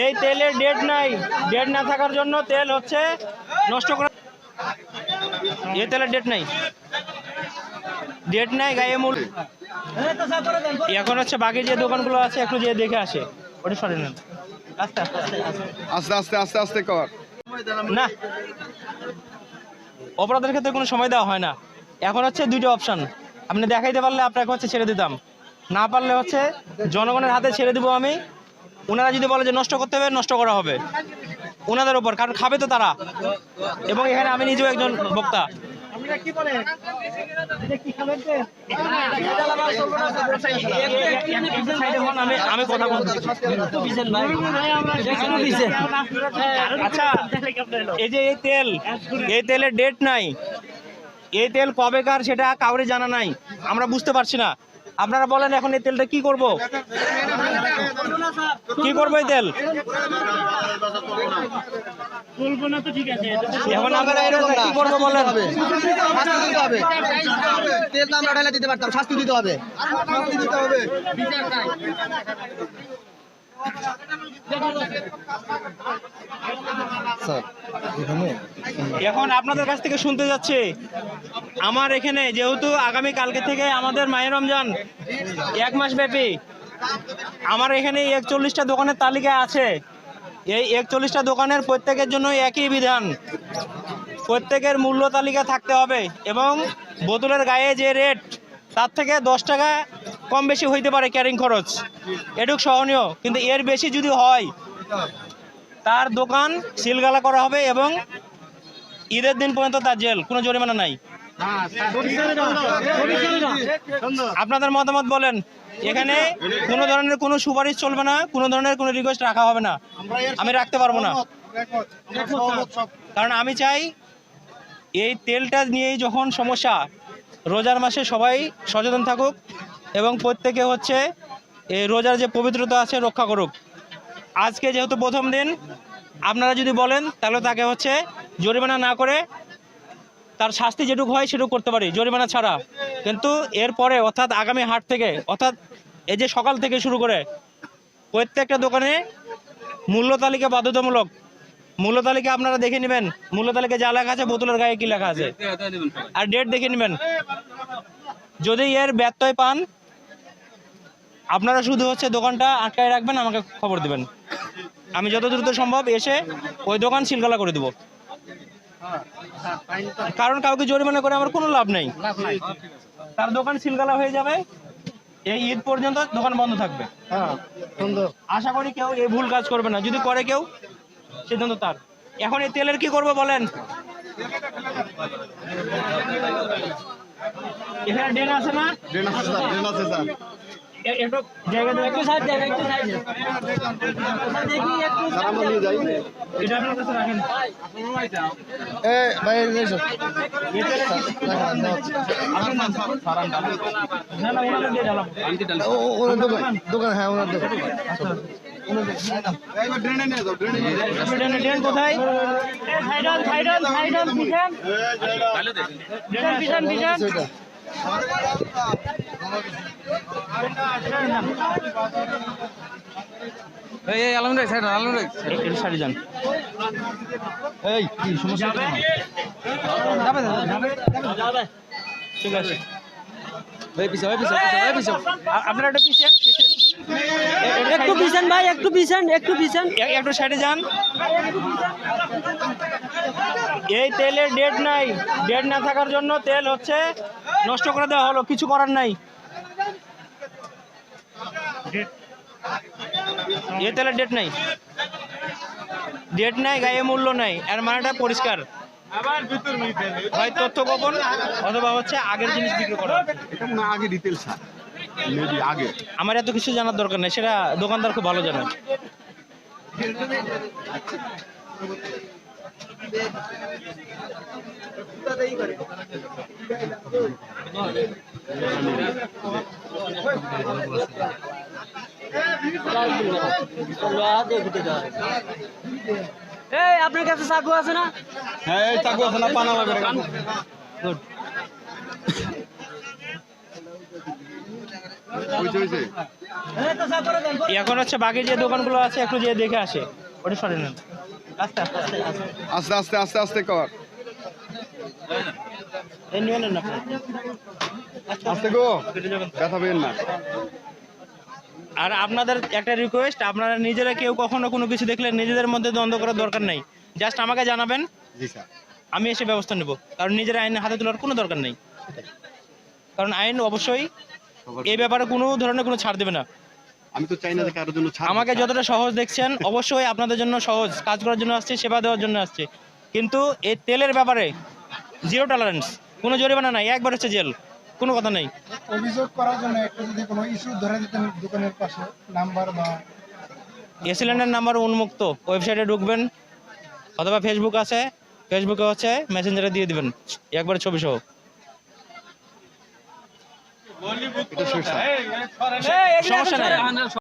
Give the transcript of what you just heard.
এই তেলের ডেট নাই। ডেট না থাকার জন্য তেল হচ্ছে নষ্ট করা এই তেলের ডেট নাই। ডেট নাই গায়ে মূল এখন হচ্ছে বাকি যে দোকানগুলো আছে একটু যেয়ে দেখে আসে। ওটা সরে নেন। আস্তে আস্তে আস্তে আস্তে। আস্তে আস্তে আস্তে আস্তে কর। না। অপরাধের ক্ষেত্রে কোনো সময় দেওয়া হয় না। এখন হচ্ছে দুইটা অপশন আপনি দেখাইতে পারলে আপনাকে হচ্ছে ছেড়ে দিতাম। না পারলে হচ্ছে জনগণের হাতে ছেড়ে দিব আমি। ওনারা যদি বলে যে নষ্ট করতে হবে, নষ্ট করা হবে। ওনাদের ওপর কারণ খাবে তো তারা। এবং এখানে আমি নিজেও একজন বক্তা। আমি কথা বলছি। আচ্ছা এই যে এই তেল, এই তেলের ডেট নাই। এই তেল কবেকার সেটা কাউরে জানা নাই। আমরা বুঝতে পারছি না। আপনারা বলেন এখন এই তেলটা কি করব? কি করব এই তেল? এখন কি করব বলেন শাস্তি দিতে হবে তেল তো আমরা দিতে পারতাম শাস্তি দিতে হবে স্যার এখানে এখন আপনাদের কাছ থেকে শুনতে যাচ্ছে। আমার এখানে যেহেতু আগামী কালকে থেকে আমাদের মায়ের রমজান, এক মাস ব্যাপী। আমার এখানে একচল্লিশটা দোকানের তালিকা আছে। এই একচল্লিশটা দোকানের প্রত্যেকের জন্য একই বিধান। প্রত্যেকের মূল্য তালিকা থাকতে হবে এবং বোতলের গায়ে যে রেট, তার থেকে দশ টাকা কম বেশি হইতে পারে ক্যারিং খরচ। এটুক সহনীয়, কিন্তু এর বেশি যদি হয়, তার দোকান সিলগালা করা হবে এবং ঈদের দিন পর্যন্ত তার জেল, কোনো জরিমানা নাই। আপনাদের মতামত বলেন। এখানে কোনো ধরনের কোনো সুপারিশ চলবে না, কোনো ধরনের কোনো রিকোয়েস্ট রাখা হবে না। আমি রাখতে পারব না। কারণ আমি চাই এই তেলটা নিয়েই যখন সমস্যা, রোজার মাসে সবাই সচেতন থাকুক এবং প্রত্যেকে হচ্ছে এই রোজার যে পবিত্রতা আছে রক্ষা করুক। আজকে যেহেতু প্রথম দিন, আপনারা যদি বলেন তাহলে তাকে হচ্ছে জরিমানা না করে তার শাস্তি যেটুকু হয় সেটুকু করতে পারি, জরিমানা ছাড়া। কিন্তু এরপরে অর্থাৎ আগামী হাট থেকে, অর্থাৎ এই যে সকাল থেকে শুরু করে প্রত্যেকটা দোকানে মূল্য তালিকা বাধ্যতামূলক। মূল্য তালিকা আপনারা দেখে নেবেন, মূল্য তালিকা যা লেখা আছে, বোতলের গায়ে কি লেখা আছে। আর ডেট দেখে নেবেন। যদি এর ব্যত্যয় পান, আপনারা শুধু হচ্ছে দোকানটা আটকায় রাখবেন, আমাকে খবর দেবেন। আমি যত দ্রুত সম্ভব এসে ওই দোকান সিলগালা করে দেবো। কারণ কাউকে জরিমানা করে আমার কোনো লাভ নেই। তার দোকান সিলগালা হয়ে যাবে। এই ঈদ পর্যন্ত দোকান বন্ধ থাকবে। আশা করি কেউ এই ভুল কাজ করবে না। যদি করে কেউ সিদ্ধান্ত তার। এখন এই তেলের কি করব বলেন? এখানে ডেন আছে না? ড্রেন আছে স্যার ড্রেন আছে স্যার। একটু জায়গা দেবেন একটু সাইড দেবেন একটু সাইড স্যার যাই এটা আপনার কাছে রাখেন এ ভাই এই দোকান হ্যাঁ ওনার দোকান কোথায় সাইডন সাইডন সাইডন পিছন পিছন পিছন পিছন সেটা একটু সাইডে যান এই কি সমস্যা? ঠিক আছে। ভাই পিছে ভাই পিছে ভাই পিছে আপনারা একটু পিছেন পিছেন। একটু পিছন ভাই একটু পিছন একটু পিছন। একটু সাইডে যান। এই তেলের ডেট নাই। ডেট না থাকার জন্য তেল হচ্ছে নষ্ট করে দেওয়া হলো কিছু করার নাই। এই তেলের ডেট নাই। ডেট নাই, গায়ে মূল্য নাই, এর মানেটা পরিষ্কার। হয় তথ্য গোপন অথবা হচ্ছে আগের জিনিস বিক্রি করা। আগে মেবি আগে আমার এত কিছু জানার দরকার নেই, সেটা দোকানদার খুব ভালো জানে। এই আপনার কাছে চাকু আছে না? হ্যাঁ এই চাকু আছে না পানা লাগবে গুড এখন হচ্ছে বাকি যে দোকানগুলো আছে একটু যেয়ে দেখে আসে। ওটা সরে নেন। আস্তে আস্তে আস্তে আস্তে। আস্তে আস্তে কর। আস্তে গো ব্যথা পেন না। আর আপনাদের একটা রিকোয়েস্ট আপনারা নিজেরা কেউ কখনো কোনো কিছু দেখলে নিজেদের মধ্যে দ্বন্দ্ব করার দরকার নেই। জাস্ট আমাকে জানাবেন জি স্যার। আমি এসে ব্যবস্থা নেব। কারণ নিজের আইন হাতে তোলার কোনো দরকার নেই। কারণ আইন অবশ্যই এই ব্যাপারে কোনো ধরনের কোনো ছাড় দেবে না। আমি তো চাই না যে কারোর জন্য ছাড় আমাকে যতটা সহজ দেখছেন অবশ্যই আপনাদের জন্য সহজ। কাজ করার জন্য আসছে সেবা দেওয়ার জন্য আসছে। কিন্তু এই তেলের ব্যাপারে জিরো টলারেন্স কোনো জরিমানা নাই একবার হচ্ছে জেল। কোনো কথা নেই অভিযোগ করার জন্য একটা যদি কোনো ইস্যু ধরে দিতেন দোকানের পাশে নাম্বার বা এ সিলিন্ডার নাম্বার উন্মুক্ত ওয়েবসাইটে ঢুকবেন অথবা ফেসবুক আছে ফেসবুকে হচ্ছে মেসেঞ্জারে দিয়ে দিবেন একবার ছবি সহ সমস্যা নেই